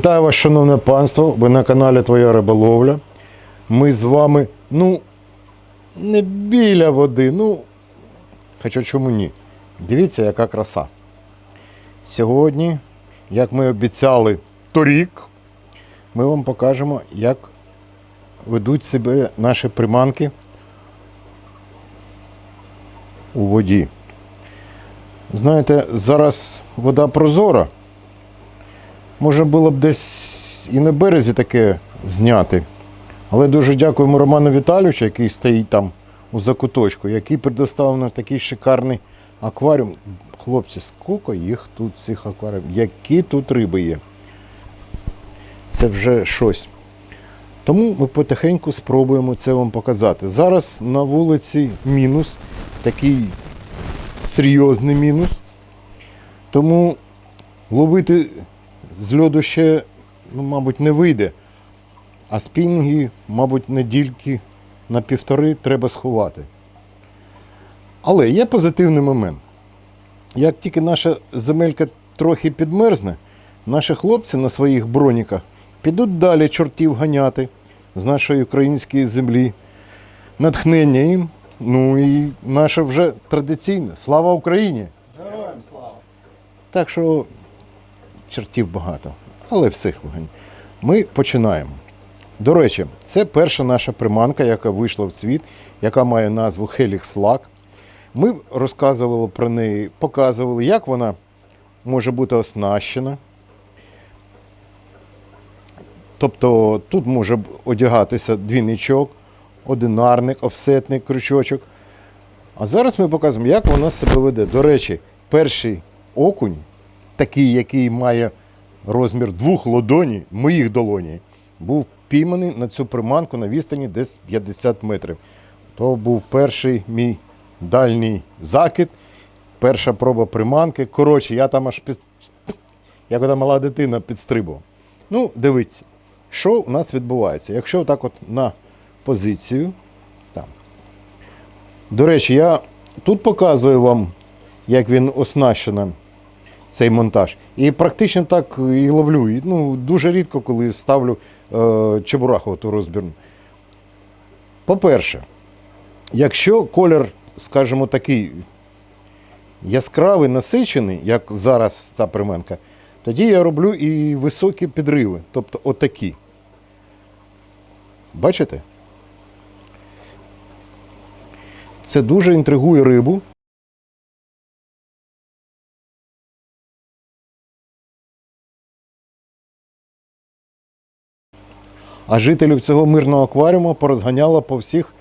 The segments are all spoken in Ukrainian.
Вітаю вас, шановне панство. Ви на каналі Твоя риболовля. Ми з вами, ну, не біля води, ну, хоча чому ні. Дивіться, яка краса. Сьогодні, як ми обіцяли торік, ми вам покажемо, як ведуть себе наші приманки у воді. Знаєте, зараз вода прозора. Можна було б десь і на березі таке зняти. Але дуже дякуємо Роману Віталійовичу, який стоїть там у закуточку, який предоставив нам такий шикарний акваріум. Хлопці, скільки їх тут, цих акваріумів, які тут риби є. Це вже щось. Тому ми потихеньку спробуємо це вам показати. Зараз на вулиці мінус, такий серйозний мінус. Тому ловити з льоду ще, ну, мабуть, не вийде. А спінінги, мабуть, недільки на півтори треба сховати. Але є позитивний момент. Як тільки наша земелька трохи підмерзне, наші хлопці на своїх броніках підуть далі чортів ганяти з нашої української землі. Натхнення їм. Ну і наше вже традиційне. Слава Україні! Героям слава! Так що чертів багато, але всіх вогонь. Ми починаємо. До речі, це перша наша приманка, яка вийшла в світ, яка має назву Helix Lac. Ми розказували про неї, показували, як вона може бути оснащена. Тобто тут може одягатися двійничок, одинарник, офсетний крючочок. А зараз ми показуємо, як вона себе веде. До речі, перший окунь, такий, який має розмір двох лодоні, моїх долоні, був пійманий на цю приманку на відстані десь 50 метрів. То був перший мій дальній закид, перша проба приманки. Коротше, я там аж під... як ота мала дитина підстрибував. Ну, дивіться, що у нас відбувається. Якщо так от на позицію, там. До речі, я тут показую вам, як він оснащений, цей монтаж. І практично так і ловлю. І, Ну, дуже рідко, коли ставлю е, чебураху ту розбірну. По-перше, якщо колір, скажімо, такий яскравий, насичений, як зараз ця приманка, тоді я роблю і високі підриви, тобто отакі. Бачите? Це дуже інтригує рибу. А жителів цього мирного акваріуму порозганяло по всіх.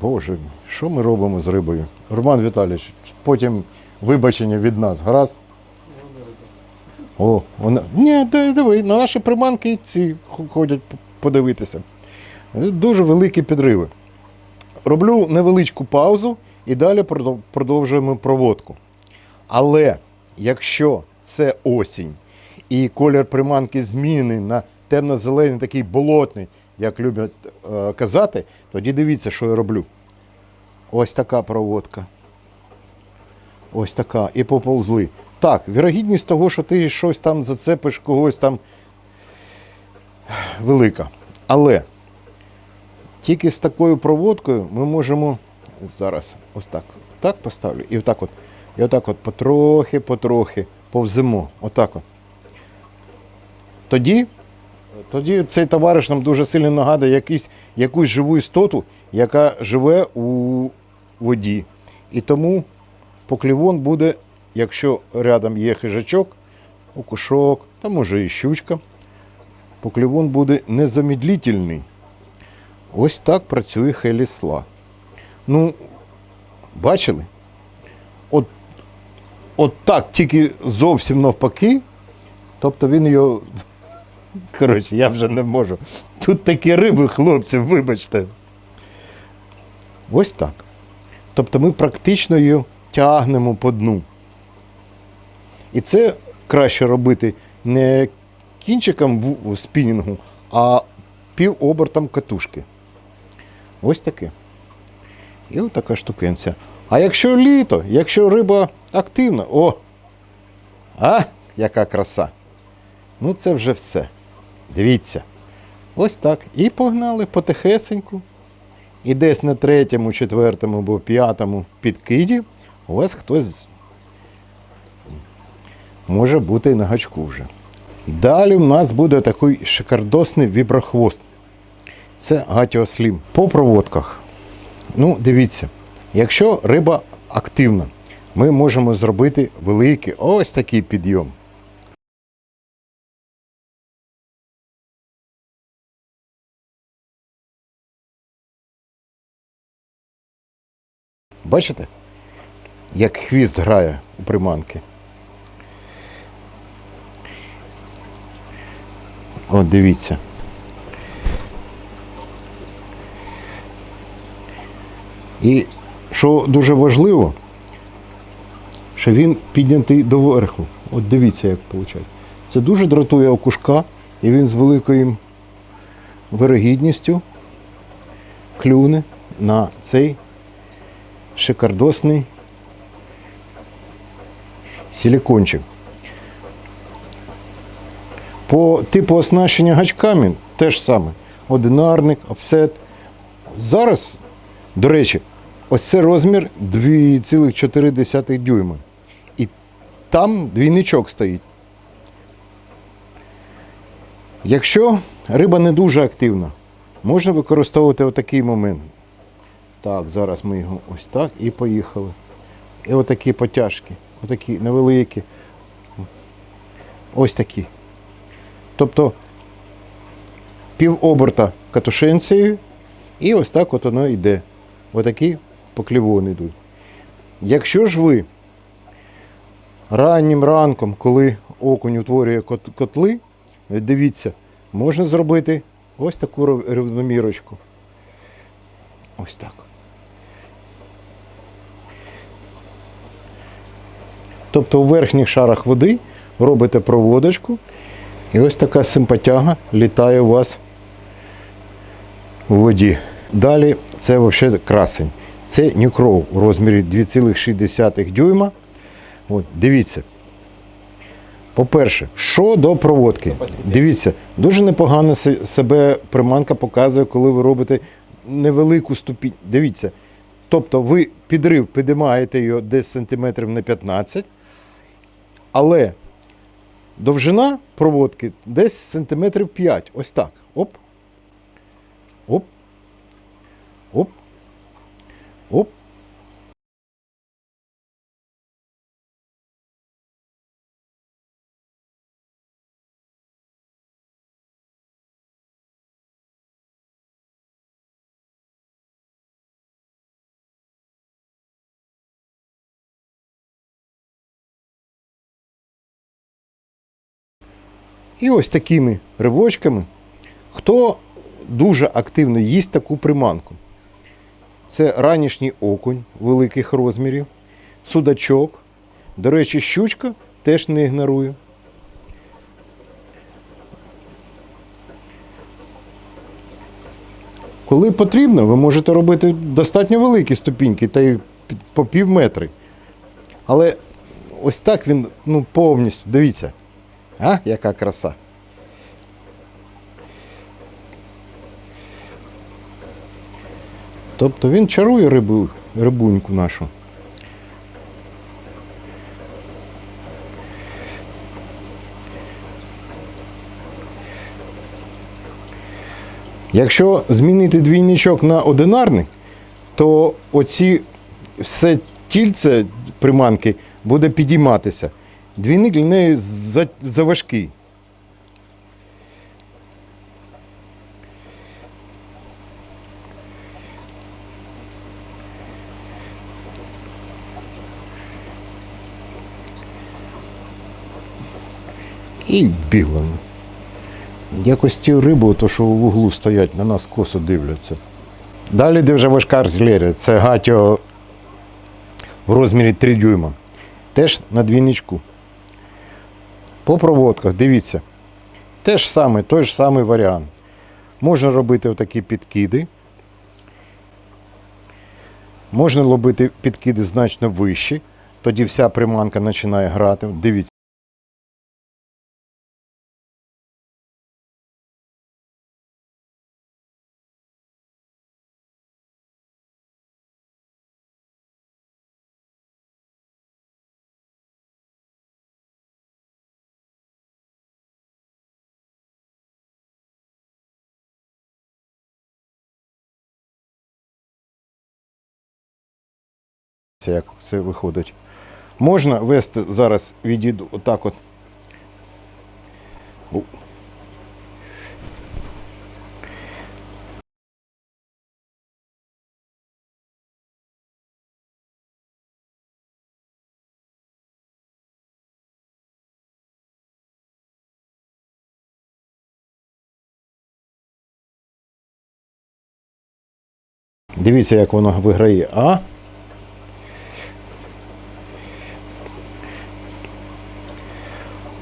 Боже, що ми робимо з рибою? Роман Віталійович, потім вибачення від нас. Гаразд? О, вона. Ні, диви, на наші приманки ці ходять подивитися. Дуже великі підриви. Роблю невеличку паузу і далі продовжуємо проводку. Але якщо це осінь і колір приманки змінений на темно-зелений, такий болотний, як люблять е, казати, тоді дивіться, що я роблю. Ось така проводка. Ось така. І поползли. Так, вірогідність того, що ти щось там зацепиш, когось там велика. Але тільки з такою проводкою ми можемо зараз ось так, так поставлю, і отак от, і отак от потрохи, потрохи повземо. Отак от. Тоді, тоді цей товариш нам дуже сильно нагадує якийсь, якусь живу істоту, яка живе у воді. І тому поклівон буде, якщо рядом є хижачок, окушок, та може і щучка, поклівон буде незамедлительний. Ось так працює Хелісла. Ну, бачили? От, от так, тільки зовсім навпаки. Тобто він його. Коротше, я вже не можу. Тут такі риби, хлопці, вибачте. Ось так. Тобто ми практично її тягнемо по дну. І це краще робити не кінчиком спінінгу, а півобертом катушки. Ось таке. І ось така штукенця. А якщо літо, якщо риба активна, о! А, яка краса! Ну це вже все. Дивіться. Ось так. І погнали потихесеньку. І десь на третьому, четвертому або п'ятому підкиді у вас хтось може бути на гачку вже. Далі в нас буде такий шикардосний віброхвост. Це гатіослім. По проводках. Ну, дивіться, якщо риба активна, ми можемо зробити великий ось такий підйом. Бачите, як хвіст грає у приманки. От дивіться. І що дуже важливо, що він піднятий доверху. От дивіться, як виходить. Це дуже дратує окушка, і він з великою вирогідністю клюне на цей шикардосний силикончик. По типу оснащення гачками теж саме. Одинарник, офсет. Зараз, до речі, ось це розмір 2,4 дюйма. І там двійничок стоїть. Якщо риба не дуже активна, можна використовувати отакий момент. Так, зараз ми його ось так і поїхали. І отакі потяжки, отакі невеликі. Ось такі. Тобто пів оберта катушенцією, і ось так от воно йде. Отакі поклівони йдуть. Якщо ж ви раннім ранком, коли окунь утворює котли, дивіться, можна зробити ось таку рівномірочку. Ось так. Тобто у верхніх шарах води робите проводочку, і ось така симпатяга літає у вас у воді. Далі це взагалі красень. Це нюкров у розмірі 2,6 дюйма. От, дивіться. По-перше, що до проводки? Дивіться, дуже непогано себе приманка показує, коли ви робите невелику ступінь. Дивіться. Тобто ви підрив підіймаєте його десь сантиметрів на 15, але довжина проводки десь сантиметрів 5. Ось так. Оп. Оп. Оп. Оп. І ось такими ривочками, хто дуже активно їсть таку приманку. Це ранішній окунь великих розмірів, судачок. До речі, щучка теж не ігнорую. Коли потрібно, ви можете робити достатньо великі ступіньки, та й по пів метри. Але ось так він ну, повністю, дивіться. А, яка краса. Тобто він чарує рибу, рибуньку нашу. Якщо змінити двійничок на одинарник, то оці все тільце приманки буде підійматися. Двійник для неї за- заважкий. І бігла. Якось ті рибу, то що в углу стоять, на нас косо дивляться. Далі де вже важка артилерія. Це гатіо в розмірі 3 дюйма. Теж на двійничку. По проводках, дивіться. те ж саме, той ж самий варіант. Можна робити отакі підкиди. Можна робити підкиди значно вищі. Тоді вся приманка починає грати. Дивіться. Як це виходить. Можна вести зараз відійду отак от. Дивіться, як воно виграє. А?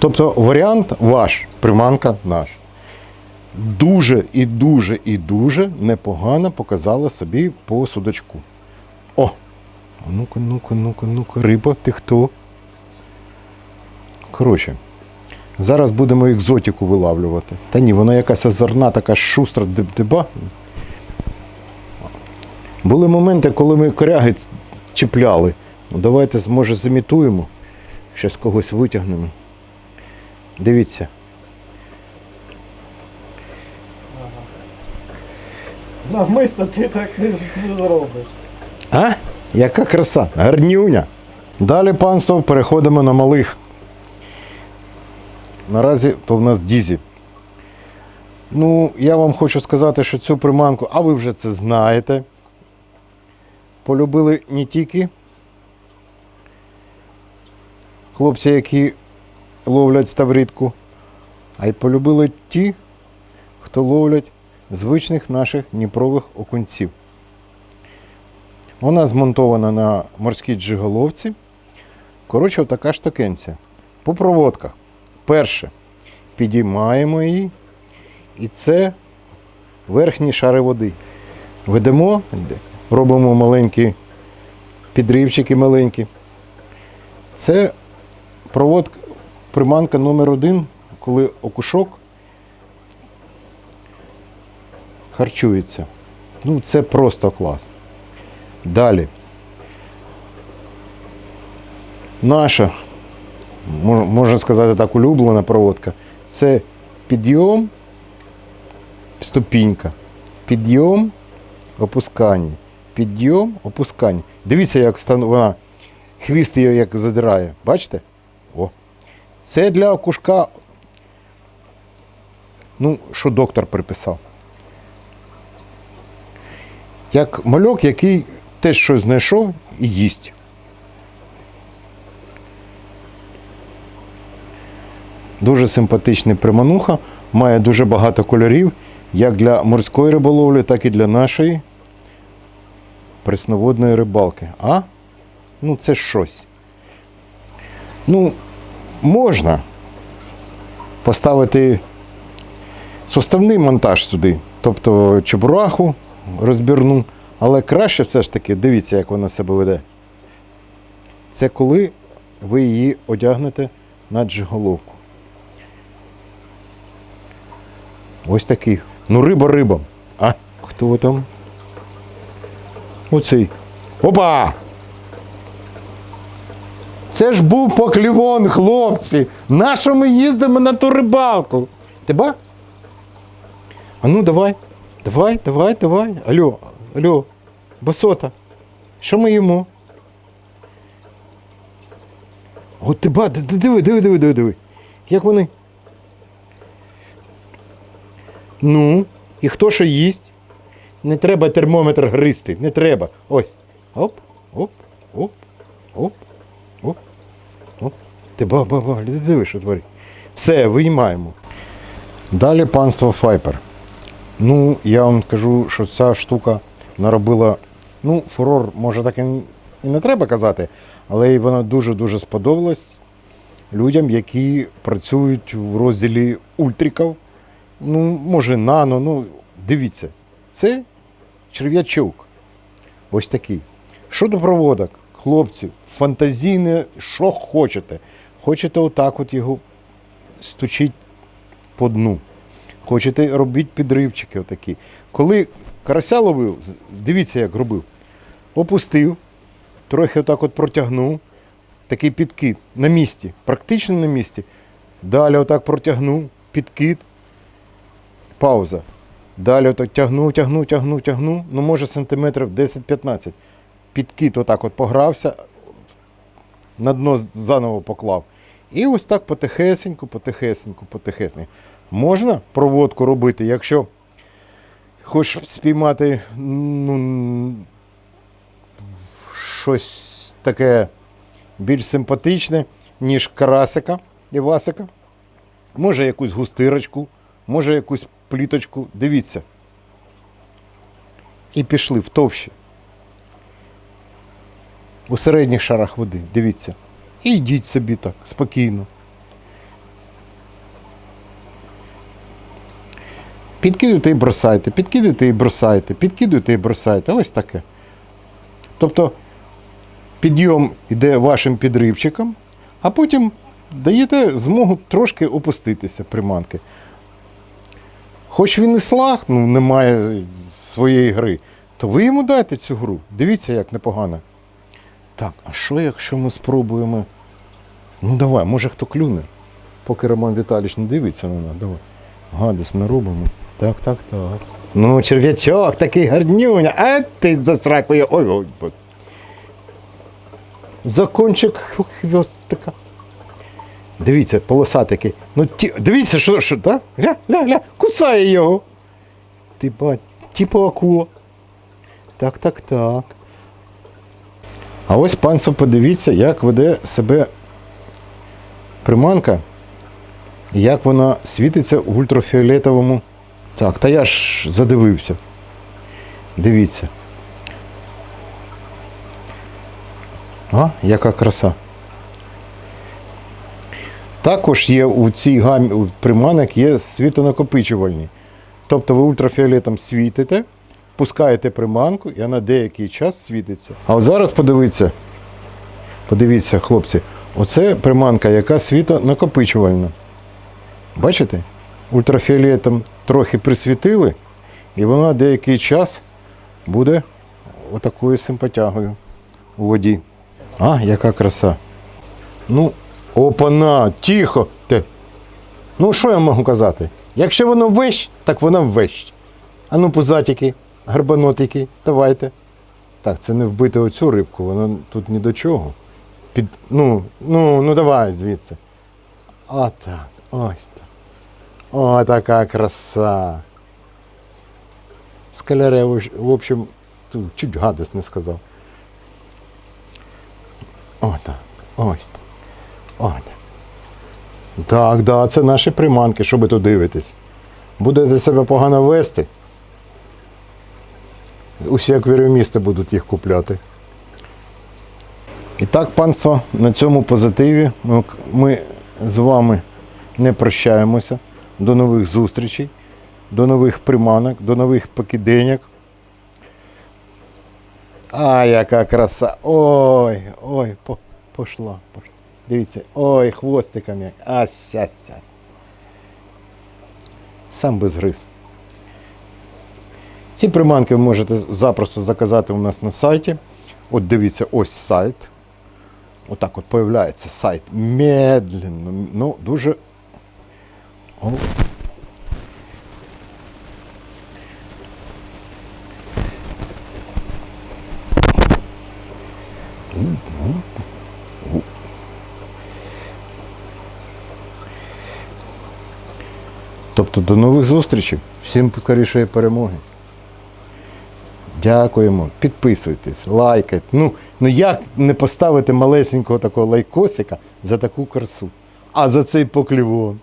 Тобто варіант ваш, приманка наш. Дуже і дуже і дуже непогано показала собі по судочку. О! Ну-ка, ну-ка, ну-ка, ну-ка, риба, ти хто? Коротше, зараз будемо екзотику вилавлювати. Та ні, вона якась озорна, така шустра деб-деба. Були моменти, коли ми коряги чіпляли. Ну, давайте, може, зімітуємо. Щас когось витягнемо. Дивіться. Навмисно ти так не, не зробиш. А? Яка краса, гарнюня. Далі, панство, переходимо на малих. Наразі то в нас дізі. Ну, я вам хочу сказати, що цю приманку, а ви вже це знаєте. Полюбили не тільки хлопці, які ловлять ставрідку, а й полюбили ті, хто ловлять звичних наших дніпрових окунців. Вона змонтована на морській джиголовці. Коротше, така штукенця. По проводках. Перше, підіймаємо її, і це верхні шари води. Ведемо, робимо маленькі підривчики маленькі. Це проводка, приманка номер один, коли окушок харчується. Ну, це просто клас. Далі. Наша, можна сказати так, улюблена проводка. Це підйом, ступінька. Підйом, опускання. Підйом, опускання. Дивіться, як вона хвіст її як задирає. Бачите? Це для окушка. Ну, що доктор приписав. Як мальок, який теж щось знайшов і їсть. Дуже симпатичний примануха, має дуже багато кольорів, як для морської риболовлі, так і для нашої пресноводної рибалки. А? Ну, це щось. Ну, можна поставити суставний монтаж сюди, тобто чебураху розбірну, але краще все ж таки, дивіться, як вона себе веде. Це коли ви її одягнете на джиголовку. Ось такий. Ну, риба рибам. А? Хто там? Оцей. Опа! Це ж був поклівон, хлопці. Нащо ми їздимо на ту рибалку? Тебе? А ну давай. Давай, давай, давай. Алло, алло, басота. Що ми їмо? От д- диви, диви, диви, диви, диви. Як вони? Ну, і хто що їсть? Не треба термометр гристи, не треба. Ось. Оп, оп, оп, оп. Ти ба, ба, ба, диви, що творить. Все, виймаємо. Далі панство Файпер. Ну, я вам скажу, що ця штука наробила. Ну, фурор, може, так і не треба казати, але й вона дуже-дуже сподобалась людям, які працюють в розділі ультриків. Ну, може, нано, ну, дивіться, це черв'ячок. Ось такий. Щодо проводок, хлопці, фантазійне, що хочете. Хочете отак от його стучить по дну. Хочете робіть підривчики отакі. Коли карася ловив, дивіться, як робив. Опустив, трохи отак от протягнув, такий підкид на місці, практично на місці. Далі отак протягнув, підкид, пауза. Далі отак тягнув, тягнув, тягнув, тягнув, ну може сантиметрів 10-15. підкид отак от погрався, на дно заново поклав. І ось так потихесеньку, потихесеньку, потихесеньку. Можна проводку робити, якщо хочеш спіймати ну, щось таке більш симпатичне, ніж карасика і васика. Може якусь густирочку, може якусь пліточку. Дивіться. І пішли в товщі. У середніх шарах води, дивіться. І йдіть собі так, спокійно. Підкидуйте і бросайте, підкидуйте і бросайте, підкидуйте і бросайте. Ось таке. Тобто підйом іде вашим підривчиком, а потім даєте змогу трошки опуститися приманки. Хоч він і слаг, ну, не має своєї гри, то ви йому дайте цю гру. Дивіться, як непогано. Так, а що якщо ми спробуємо. Ну давай, може хто клюне, поки Роман Віталійович не дивиться на нас. Давай. Гадость не робимо. Так, так, так. Ну, черв'ячок такий гарнюня, а ти засракує. Ой, ой, бо. Закончик хвостика. Дивіться, полосатики. Ну, ті, дивіться, що, що, да? Ля, ля, ля, кусає його. Ти бать, типу акула. Так, так, так. А ось панство, подивіться, як веде себе приманка, як вона світиться в ультрафіолетовому. Так, та я ж задивився. Дивіться. А, яка краса. Також є у цій гамі приманок є світонакопичувальні. Тобто ви ультрафіолетом світите, пускаєте приманку, і вона деякий час світиться. А от зараз подивіться, подивіться, хлопці, оце приманка, яка світонакопичувальна. Бачите? Ультрафіолетом трохи присвітили, і вона деякий час буде отакою симпатягою у воді. А, яка краса. Ну, опана, тихо. Ти. Ну, що я можу казати? Якщо воно вищ, так воно вищ. А ну, пузатики, гарбанотики, давайте. Так, це не вбити оцю рибку, вона тут ні до чого. Під, ну, ну, ну давай звідси. Отак, ось так. О, така краса. Скаляре, в общем, чуть гадость не сказав. О, так, ось так. О, так. Так, да, це наші приманки, що ви тут дивитесь. Будете себе погано вести. Усі акваріумісти будуть їх купляти. І так, панство, на цьому позитиві ми, з вами не прощаємося. До нових зустрічей, до нових приманок, до нових покиденьок. А, яка краса! Ой, ой, по, пошла, пошла. Дивіться, ой, хвостиком як. А, ся, ся. Сам без гриз. Ці приманки ви можете запросто заказати у нас на сайті. От дивіться, ось сайт. Отак от появляється сайт. Медленно. Ну, дуже. О. Тобто до нових зустрічей. Всім скорішої перемоги. Дякуємо. Підписуйтесь, лайкайте. Ну, ну як не поставити малесенького такого лайкосика за таку красу? А за цей поклівон.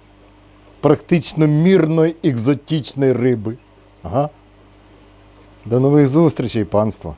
Практично мірної екзотичної риби. Ага. До нових зустрічей, панство.